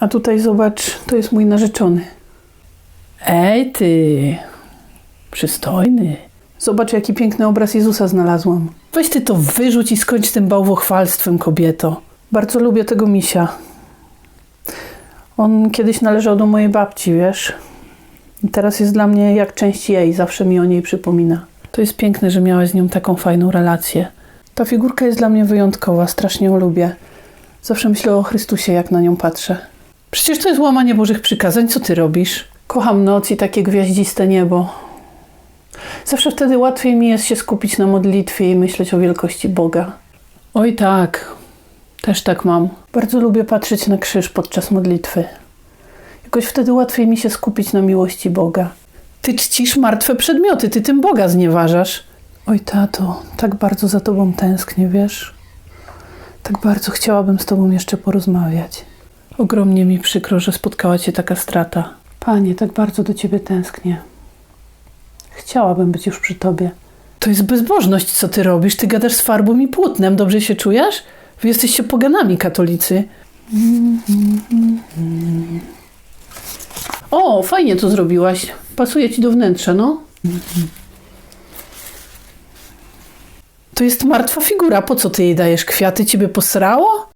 A tutaj zobacz, to jest mój narzeczony. Ej ty, przystojny. Zobacz, jaki piękny obraz Jezusa znalazłam. Weź ty to wyrzuć i skończ z tym bałwochwalstwem, kobieto. Bardzo lubię tego misia. On kiedyś należał do mojej babci, wiesz? I teraz jest dla mnie jak część jej, zawsze mi o niej przypomina. To jest piękne, że miałeś z nią taką fajną relację. Ta figurka jest dla mnie wyjątkowa, strasznie ją lubię. Zawsze myślę o Chrystusie, jak na nią patrzę. Przecież to jest łamanie Bożych przykazań, co ty robisz? Kocham noc i takie gwiaździste niebo. Zawsze wtedy łatwiej mi jest się skupić na modlitwie i myśleć o wielkości Boga. Oj tak, też tak mam. Bardzo lubię patrzeć na krzyż podczas modlitwy. Jakoś wtedy łatwiej mi się skupić na miłości Boga. Ty czcisz martwe przedmioty, ty tym Boga znieważasz. Oj tato, tak bardzo za tobą tęsknię, wiesz? Tak bardzo chciałabym z tobą jeszcze porozmawiać. Ogromnie mi przykro, że spotkała cię taka strata. Panie, tak bardzo do ciebie tęsknię. Chciałabym być już przy tobie. To jest bezbożność, co ty robisz. Ty gadasz z farbą i płótnem. Dobrze się czujesz? Wy jesteście poganami, katolicy. O, fajnie to zrobiłaś. Pasuje ci do wnętrza, no. To jest martwa figura. Po co ty jej dajesz kwiaty? Ciebie posrało?